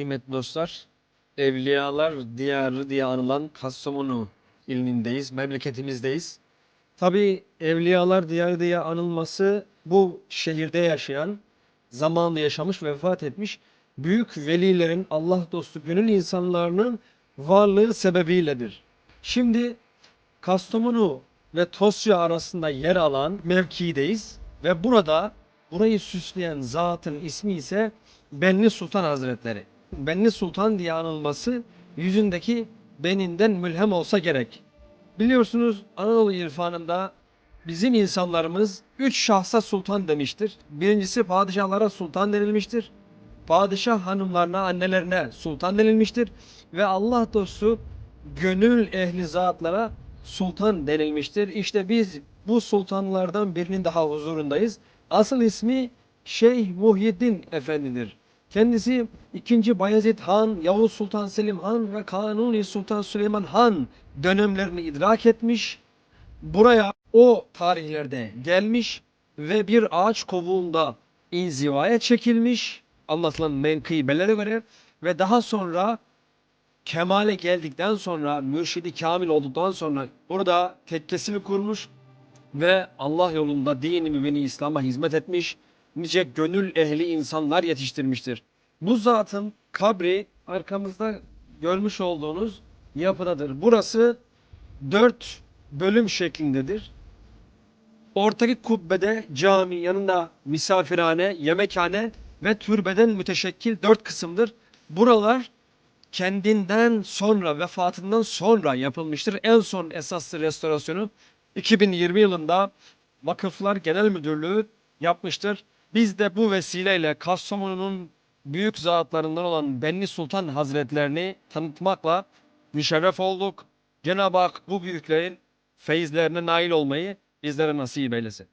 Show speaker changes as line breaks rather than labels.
Kıymetli dostlar, Evliyalar Diyarı diye anılan Kastamonu ilindeyiz, memleketimizdeyiz. Tabii Evliyalar Diyarı diye anılması bu şehirde yaşayan, zamanında yaşamış ve vefat etmiş büyük velilerin, Allah dostu gönül insanlarının varlığı sebebiyledir. Şimdi Kastamonu ve Tosya arasında yer alan mevkideyiz ve burada burayı süsleyen zatın ismi ise Benli Sultan Hazretleri. Benli Sultan diye anılması yüzündeki beninden mülhem olsa gerek. Biliyorsunuz Anadolu irfanında bizim insanlarımız üç şahsa sultan demiştir. Birincisi padişahlara sultan denilmiştir. Padişah hanımlarına, annelerine sultan denilmiştir. Ve Allah dostu gönül ehli zatlara sultan denilmiştir. İşte biz bu sultanlardan birinin daha huzurundayız. Asıl ismi Şeyh Muhyiddin Efendidir. Kendisi 2. Bayezid Han, Yavuz Sultan Selim Han ve Kanuni Sultan Süleyman Han dönemlerini idrak etmiş. Buraya o tarihlerde gelmiş ve bir ağaç kovuğunda inzivaya çekilmiş. Anlatılan menkıbelere göre ve daha sonra kemale geldikten sonra, mürşidi kamil olduktan sonra burada tekkesini kurmuş ve Allah yolunda dini mübini İslam'a hizmet etmiş, nice gönül ehli insanlar yetiştirmiştir. Bu zatın kabri arkamızda görmüş olduğunuz yapıdadır. Burası dört bölüm şeklindedir. Ortaki kubbede cami, yanında misafirhane, yemekhane ve türbeden müteşekkil dört kısımdır. Buralar kendinden sonra, vefatından sonra yapılmıştır. En son esaslı restorasyonu 2020 yılında Vakıflar Genel Müdürlüğü yapmıştır. Biz de bu vesileyle Kastamonu'nun büyük zatlarından olan Benli Sultan Hazretlerini tanıtmakla müşerref olduk. Cenab-ı Hak bu büyüklerin feyizlerine nail olmayı bizlere nasip eylesin.